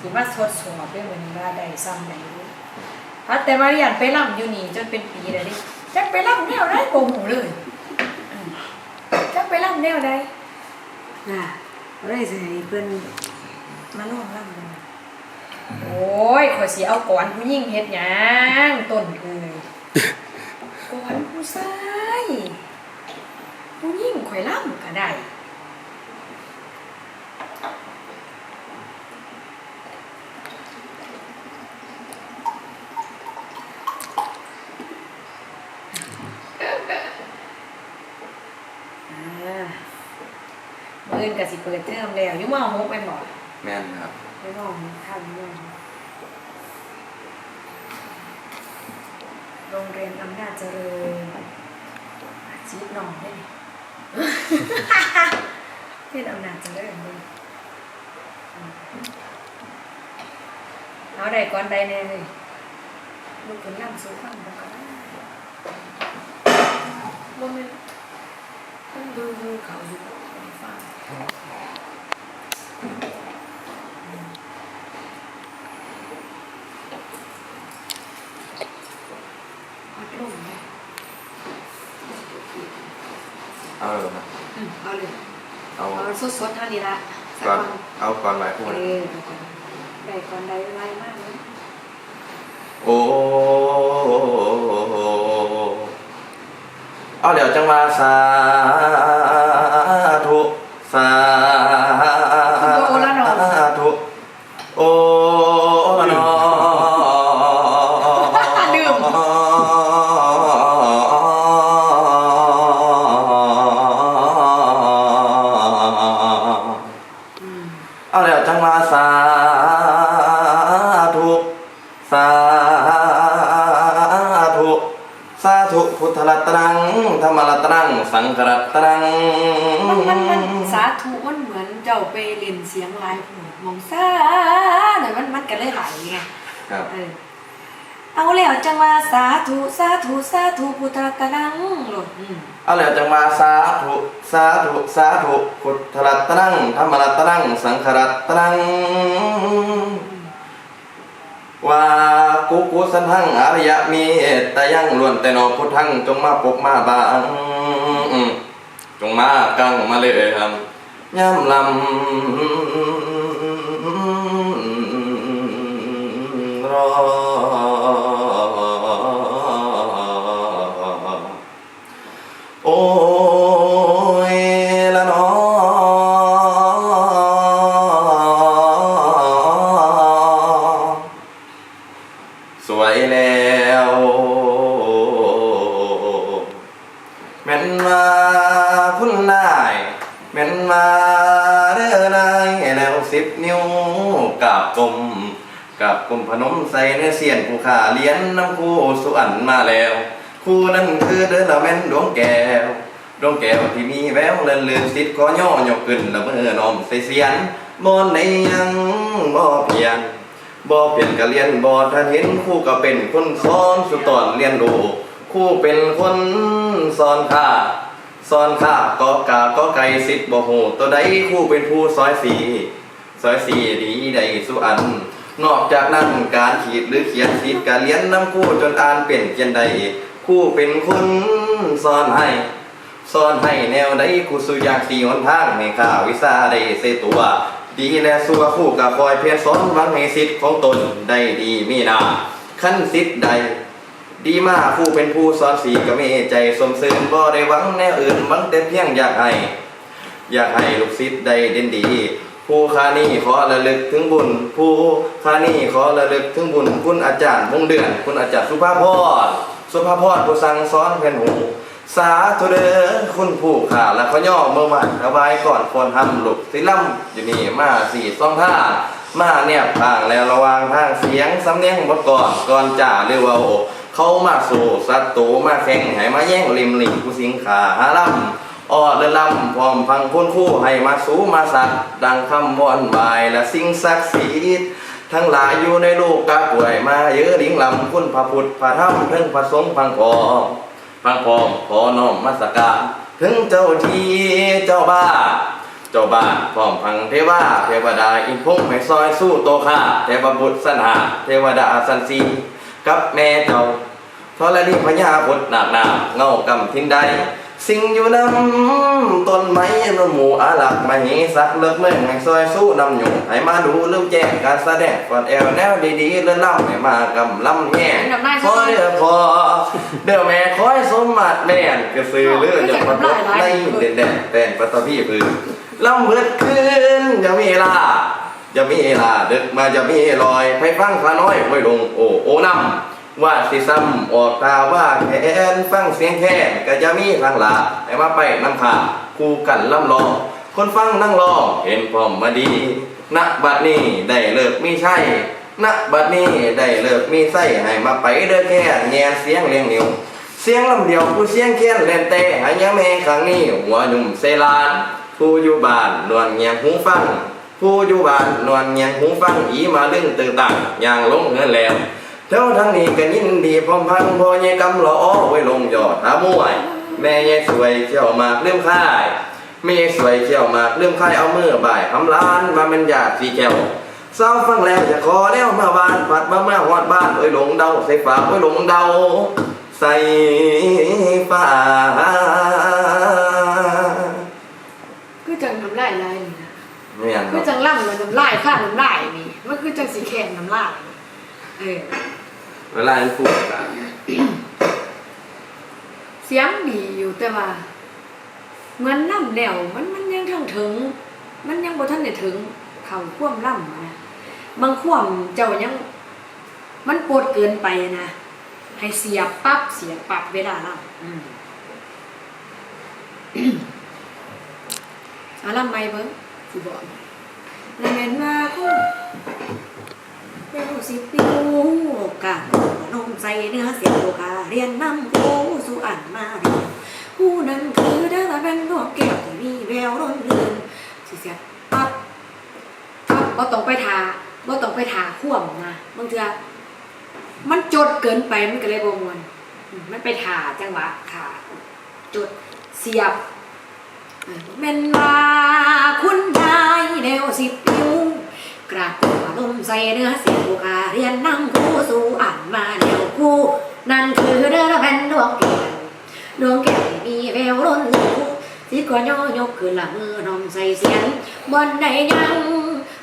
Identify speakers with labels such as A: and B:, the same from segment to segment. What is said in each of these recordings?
A: สิมาสดสอบด้วยวันนี้ว่าได้ซ้ำได้รู้พัดแต่มาเรียนไปร่ำอยู่นี่จนเป็นปีแล้วดิจักไปร่ำแนวใดโกงหูเลยอืมจักไปร่ำแนวใด
B: น่ะเลยสิให้เพิ่น
A: มาลองร่ำดูโอ้ยข่อยสิเอาก่อนผู้หญิงเฮ็ดหยังต้นเอ้ยก่อนผู้ชายผู้หญิงข่อยร่ำก็ได้ อ่ามื่น กับสิเปิดเทอมแล้วอยุ่มเอาหกไปหมด
C: แม่นครับ
A: ไปมองทำมองโรงเรียนอำนาจเจริญชีวิตน้องได้ดิเพื่อนอำนาจเจริญเลยอืมเอาได้ก่อนได้แน่เลยลูกคนล่ำสู้ฟังบอกกันบ่แม่นต้องดูดูเขาอยู่
C: เอาเลยครับ
A: อืมเอาเลย
C: เอา
A: เอาสดๆเท่านี้ละสัก
C: ก่อน
A: วัน
C: เอาก่อนไหวพูด
A: เออเอาก่อนได้ก่อนได้ไวมากเลย
C: โอ้เอาเดี๋ยวจังมาสา สังฆรัตนัง
A: มันมันมันสาธุมันเหมือนเจ้าไปเล่นเสียงลายผูมองซาหน่อยมันมันกันเลยไหลไง
C: ครับ
A: เออเอาแล้วจังว่าสาธุสาธุสาธุพุทธรัตนังหลดอืม
C: เอาแล้วจังมาสาธุสาธุสาธุพุทธรัตนังธรรมรัตนังสังฆรัตนัง ว่ากุกุสันทังอริยมีแต่ยังล้วนแต่นอพุทธังจงมาปกมาบางจงมากังมาเลยครับย่ำลำ วยแล้ว แม่นมาคุณนาย แม่นมาเด้อนายแล้วสิบนิ้วกับกลมกับกลมพนมใส่ในเสียนผู้ขาเลี้ยนน้ำคู่สุอันมาแล้ว คู่นั้นคือเดินละแม่นดวงแก้วดวงแก้วที่มีแววเลื่อนเลื่อนสิทธิ์ก็ย่อยกขึ้นละเมื่อนอมใส่เสียนบ่ในยังบ่เพียน บ่เปลี่ยนก็เรียนบ่ถ้าเห็นครู่ก็เป็นคนสอนสุดตอนเรียนรู้ครู่เป็นคนสอนข้าสอนข้าก็กาก็ไก่สิทธิ์บ่ฮู้ตัวใดครู่เป็นผู้ซอยสีซอยสีดีใดสุอัน นอกจากนั้นการขีดหรือเขียนสิทธิ์การเรียนน้ำครู่จนอ่านเป็นเขียนใดครู่เป็นคนสอนให้สอนให้แนวใดครูสุอยากสีหนทางในข้าวิชาได้เสตัว ดีและสัวคู่กับคอยเพียรสอนหวังให้สิทธิ์ของตนได้ดีมีนาขั้นสิทธิ์ใด ดีมากผู้เป็นผู้สอนสีก็มีใจสมซื่นบ่ได้หวังแนวอื่นหวังแต่เพียงอยากให้อยากให้ลูกศิษย์ได้เด่นดี ผู้คานี่ขอระลึกถึงบุญ ผู้คานี่ขอระลึกถึงบุญ คุณอาจารย์วงเดือน คุณอาจารย์สุภาพรสุภาพรผู้สั่งสอนเพื่อนหู สาธุเด้อคุณผู้ขาและเขาย่อเมื่อวันระบายก่อนควรทำหลูกสิล่ำอยู่นี่มาสี่สองท่ามาเนี่ยทางแล้วระวางทางเสียงสำเนียงบทก่อนก่อนจ่าเรือว่าโอเขามาสู่สัตว์ตูมาแข่งให้มาแย่งริมหลิงผู้สิงขาหาล่ำอ้อเรือลำพร้อมฟังพ้นคู่ให้มาสู่มาสัตว์ดังคำวอนบายและสิ่งศักดิ์สิทธิ์ทั้งหลายอยู่ในโลกกาป่วยมาเยอะลิงลำคุณพระพุทธพระธรรมเพิ่งพระสงฆ์พังพอ ฟังพอมขอน้อมมัสการถึงเจ้าที่เจ้าบ้า เจ้าบ้านพร้อมพังเทวาเทวดาอินพงให้ซอยสู้โตข้าเทวบุตรสนหาเทวดาสันสีกับแม่เจ้าทรณีพญาพดหนักหนาเงากำทิ้งใด สิ่งอยู่น้ำต้นไม้นนหมูอาหลักมาหีสักเลิกเมื่อให้ซอยสู้นำอยู่ให้มาดูเรื่องแจ้งการแสดงก่อนแอวแนวดีๆเลื่อนล่ำให้มากำลำแง่คอยเดอพอเด้อแม่คอยสมมาตรแม่นกระสือเลื่อนจากพระพุทธในเด่นแดนแต่นปัตตพี่พื้นล่ำเบิดขึ้นจะมีลาจะมีลาดึกมาจะมีลอยไปฟังขาน้อยไว้ลงโอ้โอ้นำ ว่าสิซ้ำออกตาว่าแขนฟังเสียงแค่ก็จะมีทางหลาแต่ว่าไปนำขาคู่กันล่ำลองคนฟังนั่งรอเห็นพร้อมมาดีณบัดนี้ได้เลิกมีใช่ณบัดนี้ได้เลิกมีไส้ให้มาไปเด้อแค่แงเสียงเลียงนิ้วเสียงลำเดียวผู้เสียงเคียนเล่นเตะหายยังแม่ครั้งนี้หัวหนุ่มเซลานผู้อยู่บ้านนวลเงียงหูฟังผู้อยู่บ้านนวลเงียงหูฟังอีมาลึงตึงต่างอย่างลงเงินแล้ว เจ้าทั้งนี้ก็ยินดีพร้อมพังพอเยกำหล่อไว้ลงยอดหามวย แม่เยสวยเที่ยวมากเลื่อมค่ายแม่สวยเที่ยวมากเลื่อมค่ายเอามือบ่ายทำล้านมาเป็นญาติสีแก้วสาวฟังแล้วจะขอแล้วมาบ้านผัดมาเมื่อหอดบ้านไว้ลงเดาใส่ฝาไว้ลงเดาใส่ฟ้า
A: คือจังน้ำลายลายนี่นะ
C: ไม่อย่าง
A: คือจังล่ำเลยน้ำลายข้าน้ำลายนี่มันคือจังสีแข็งน้ำลายเออ
C: เวลาพูดกัน
A: เสียงดีอยู่แต่ว่าเหมือนล่ำแล้วมันมันยังทั้งถึง มันยังบ่ทันได้ถึง เข่าคว่ำล่ำนะบางคว่ำเจ้ายัง มันปวดเกินไปนะ ให้เสียบปั๊บเสียบปั๊บเวลาล่ำอาล่ำไม่เบิ้งสิบอกแล้วแม่นว่าคุณเร็วสิปิ วกะนมใส่เนื้อเสียงโลกาเรียนนำโูสู่อ่านมาเรียนผู้นั้นคือเด้อเป็นดวงแก้วที่มีแววร่นเรือนสิเสียบปั๊บปั๊บบ่ต้องไปทาบ่ต้องไปทาข่วมนะบางเทื่อมันจดเกินไปมันก็เลยบ่มวนมันไปทาจังหวะขาจดเสียบแม่นว่าคุณยายแนวสิบนิ้วกราบหัวลมใส่เนื้อเสียงผู้กาเรียนนั่งคู่สู่อ่านมาแนวคู่ นั่นคือเด้อแผ่นดวงแก้วดวงแก้วที่มีแววร้นคู่ กว่าย่อยกคือละมือนมใส่เสียงบนใดยัง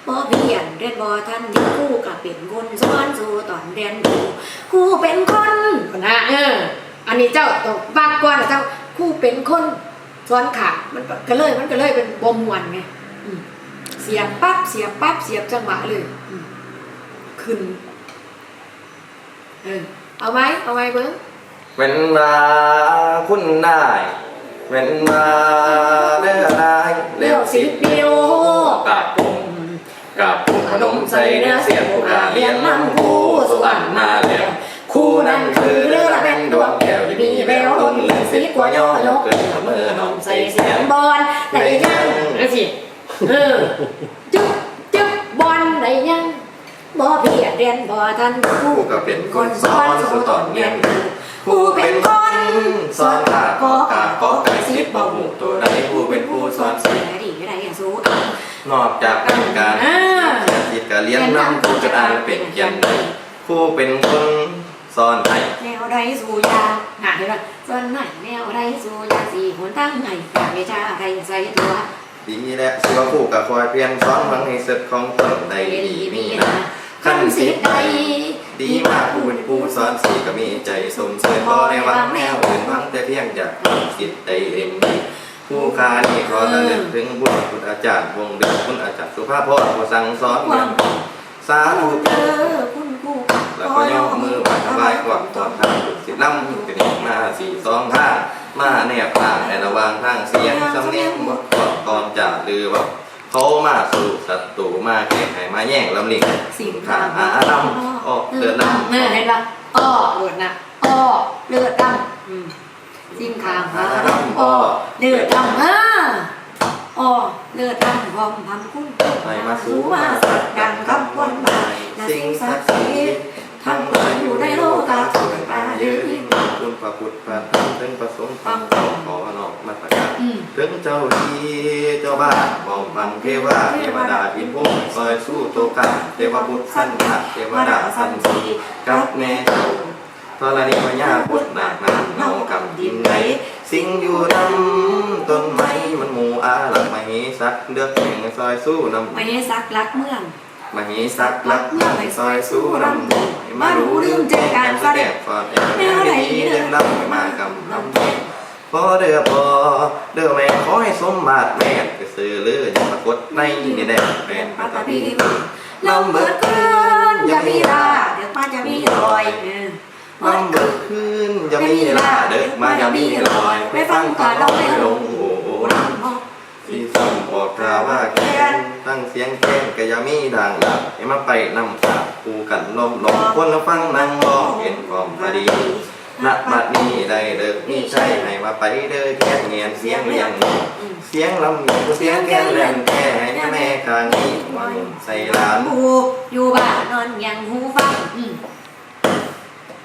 A: บ่เพียนเรียนบ่ทันที่คู่กับเป็นคนสอนสู่ตอนเรียนอยู่คู่เป็นคนนะเอออันนี้เจ้าต้องฟังก่อนเจ้าคู่เป็นคนซ้อนขามันก็เลยมันก็เลยเป็นบมวนไงเสียบปั๊บเสียบปั๊บเสียบจังหวะเลยอืมขึ้นเออเอาไว้เอาไว้เบิ้ง
C: เป็นมาคุณนาย เป็นมาเด้อนายเร็วสิบนิ้วกับผมกับผมขนมใส่เนื้อเสียงผู้กาเรียนนำคู่สวรรค์มาแล้วคู่นั้นคือเรือเป็นดวงแก้วที่มีแววล้นเลือสีกว่าย่อยกเกินมือนมใส่เสียง
A: บอลไหนยังนั่นสิเออจึ๊บจึ๊บบอลไหนยังบ่เพียเรียนบ่ทันคู่
C: ก็เป็นคนสอนสุดตอนเรียน ผู้เป็นคนสอนขาก็กาก็ไก่สิบบ่หูตัวใดผู้เป็นผู้สอนสิ
A: เสียดีอะไรอย่างสู้
C: นอกจากการการ
A: อ่า
C: นจิตการเรียนนำผู้จะอ่านเป็นเขียนได้ผู้เป็นคนสอนให้
A: แนวไรสูยาหาเห็นไหมส่วนไหนแนวไรสูยาสี่หนตั้งไหนอยากวิชาใครใส่ตัว
C: ดีและสิว่าผู้กับคอยเพียนสอนมันให้เสร็จของตนใด
A: เรียน
C: ดี
A: ดี
C: มีนะขั้นสิทธิ์ใด
A: ดี
C: มากผู้เป็นผู้สอนสีก็มีใจสมเสริญบ่ในวังแนวอื่นวังแต่เพียงอยากสิทธิ์ใดเอ็มดีผู้คานี่ขอระลึกถึงบุญคุณอาจารย์วงเดือคุณอาจารย์สุภาพพรผู้สั่งสอน
A: ความ
C: สาธุ
A: เจอคุณครู
C: แล้วก็ย่อมือไหวถวายกวักตอนทางลูกศิษย์น้ำเป็นมาสี่สองห้ามาแนบทางในระว่างทางเสียงสำเนียงบอกบอตอนจ่าหรือว่าเขามาสู่ศัตรูมาแข่งให้มาแย่งลำลิง
A: สิ่ง
C: ขาหาลำ ออกเดินลำ
A: เออเห็นปะอ้อเลือดนะอ้อเลือดดำอืมสิ่งขางหาดำอ้อเลือดดำอ่าอ้อเลือดดำพร้อมพันคุณ
C: ให้มาสู่
A: มา
C: มา
A: สั
C: สั
A: ก
C: ก
A: ดั
C: ดั
A: ง
C: ง
A: คำ
C: คำ
A: วั
C: วันน
A: มา
C: มา
A: และ
C: สิ่
A: สิ่
C: ง
A: ง
C: ศั
A: ศั
C: ก
A: ก
C: ดิ์
A: ดิ์
C: สิ
A: สิ
C: ท
A: ท
C: ธิ์
A: ธิ์
C: ทั้
A: ทั้
C: ง
A: ง
C: ห
A: ห
C: ลา
A: ลายย
C: อ
A: อยู่ยู่
C: ใน
A: ใน
C: โล
A: โล
C: กากาสุ
A: สุ
C: ข
A: ข
C: ปา
A: ปา
C: ยื
A: ยื
C: น
A: น
C: คุณพระพุทธพระธรรมถึงประสงค์ความขอขอนอกมาตรการถึงเจ้าที่เจ้าบ้านมองพันเทวาเทวดาอินพงซอยสู้โตกาเทวบุตรสั้นนาเทวดาสั้นสีกับแม่เจ้าตอนนี้พญาพุทธนาคนานเงากำดินไหนสิ่งอยู่นำต้นไม้มันหมู่อาหลักมเหสักเลือกแห่งซอยสู้นำ
A: ไม้ซักรักเมือง
C: มเหสักลักเมื่อให้ซอยสู้นำบุมารู้เรื่องแจ้งการแสดงฟอดแอบแม่ได้ดีเดินนำมากำนำพอเด้อพอเด้อแม่ขอให้สมมาตรแม่ไปซื้อเลืออย่ากฏในนี่แดงแม่ปัตตานีลำเบิดคืนอย่ามีลา
A: เดี๋ยวป้าจะมีรอย
C: ลำเบิดคืนอย่ามีลาเด้อมาอย่ามีรอยไปฟังก่อนเราไม่ลงโอ้โหลำพอที่ซ้ำบอกข่าวว่าแค้น ตั้งเสียงแค้นก็อย่ามีดังดับให้มาไปนำตาคูกันลมลมคนละฟังนั่งมองเห็นความพอดีนัดบัดนี้ได้เลิกนี่ใช่ให้มาไปเด้อแค่เงียนเสียงเรียงเสียงลำเลียงเสียงแค่แรงแค่ให้แม่กลางนี้วันใส่หลาน
A: หูอยู่บ้านนอนยังหูฟัง
D: อืม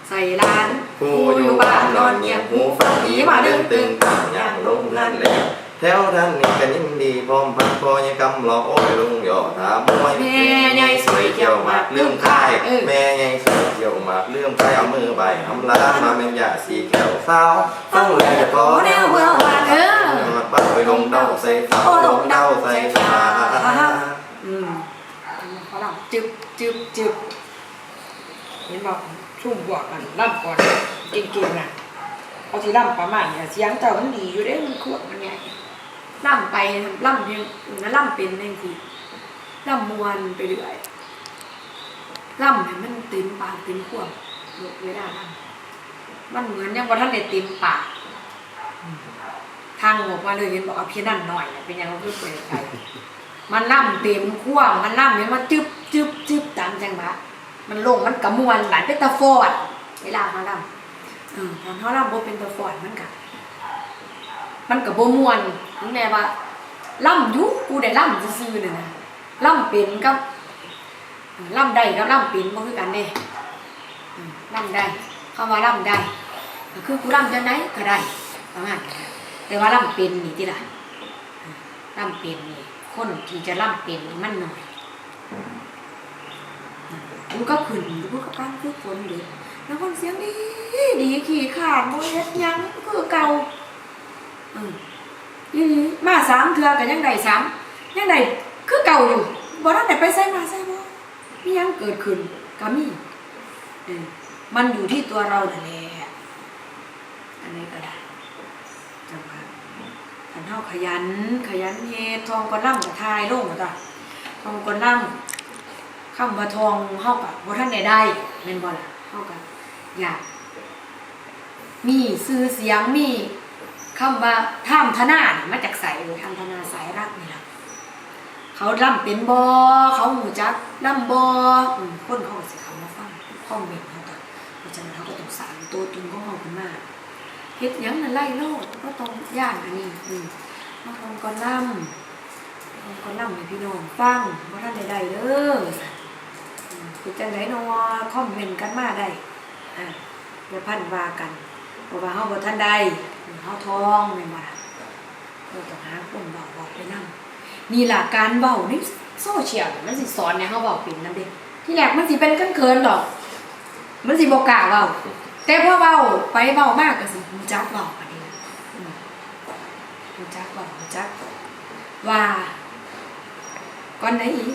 A: ใส่ร้าน
C: ผู้อยู่บ้านนอนเงียบหูฟังอีมาเดินตึงต่างอย่างลงนั่นแหละ แถวท่านนี่ก็ยินดีพร้อมพักพอยกำหลอกโอ้ยลุงหยอถามมวยแม่ใหญ่สวยเกี่ยวหมากลืมค่ายแม่ใหญ่สวยเกี่ยวหมากลืมค่ายเอามือใบทำลามาเป็นยาสีแก้วสาวฟังแล้วพอแนวเมื่อวานเออบ้าไปลงเด้าใส่ฟ้าลงเด้าใส่ฟ้า
A: อืม
D: เขาลำจึบจึบจึบเห็นบอกชุ่มบวกกันล่ำก่อนเก่งๆน่ะเอาที่ล่ำประมาณเนี่ยเสียงเจ้ามันดีอยู่เด้มันขวดมันใหญ่
A: ล่ำไปล่ำเพียงนั้นล่ำเป็นเองทีล่ำมวนไปเรื่อยล่ำให้มันเต็มปากเต็มขวบเวลาล่ำมันเหมือนยังว่าท่านได้เต็มปากทางออกมาเลยเห็นบอกเอาเพียนั่นหน่อยเป็นยังไงก็เปลี่ยนไปมันล่ำเต็มขั้วมันล่ำเนี่ยมันจึบจึบจึบตามจังหวะมันลงมันกระมวลหลายเป็นตะฟอดเวลาเขาล่ำเออตอนเขาล่ำโบเป็นตะฟอดมันกะมันกับโบมวนนั่น แหละว่าล่ำยุกูได้ล่ำซื่อๆเนี่ยนะล่ำเป็นกับล่ำได้กับล่ำเป็นมันคือกันเด้ล่ำได้คำว่าล่ำได้คือกูล่ำจะไหนก็ได้ประมาณแต่ว่าล่ำเป็นนี่ที่ละล่ำเป็นนี่คนที่จะล่ำเป็นมันหน่อยมันก็ขึ้นอยู่กับการฝึกฝนเด็กแล้วคนเสียงดีดีขี่ขาดโมเฮ็ดยังคือเก่าอืม อีหลีมาสามเทือกันยังได้สามยังได้คือเก่าอยู่บ่ทันได้ไปใส่มาใส่บ่มีหยังเกิดขึ้นก็มีเออมันอยู่ที่ตัวเรานั่นแหละอันนี้ก็ได้จังหวะอันเฮาขยัน ขยันเฮทองก็ล่ำกับทายลงก็จ้ะทองก็ล่ำคำว่าทองเฮากับบ่ทันได้ได้แม่นบ่ล่ะเฮาก็อยากมีชื่อเสียงมี คำว่าท่ามธนาเนี่ยมาจากใสเลยท่ามธนาสายรักนี่แหละเขาล่ำเป็นบอเขาหูจักล่ำบออืมคนเขาก็สิเขามาฟังข้อมเมนเขาต่อเพราะฉะนั้นเขาก็ต้องสานตัวตนของเขาขึ้นมาเฮ็ดยังนั่นไล่โลดก็ต้องย่านอันนี้อืมมาทำก่อนล่ำทำก่อนล่ำให้พี่น้องฟังว่าท่านใดๆเด้อคือจังไดเนอคอมเมนต์กันมาได้อ่าอย่าพันวากัน เพราะว่าเฮาบ่ทันได้เฮาท้องแม่นบ่ล่ะเราต้องหาคนเว้าบอกไปนำนี่ล่ะการเว้าในโซเชียลมันสิสอนให้เฮาเว้าเป็นนำเด้ที่แรกมันสิเป็นกันเขินๆดอก มันสิบ่กล้าเว้าแต่พอเว้าไปเว้ามากก็สิรู้จักเว้าปานนี้ล่ะอืมรู้จักเว้ารู้จักว่าก่อนไหนอีก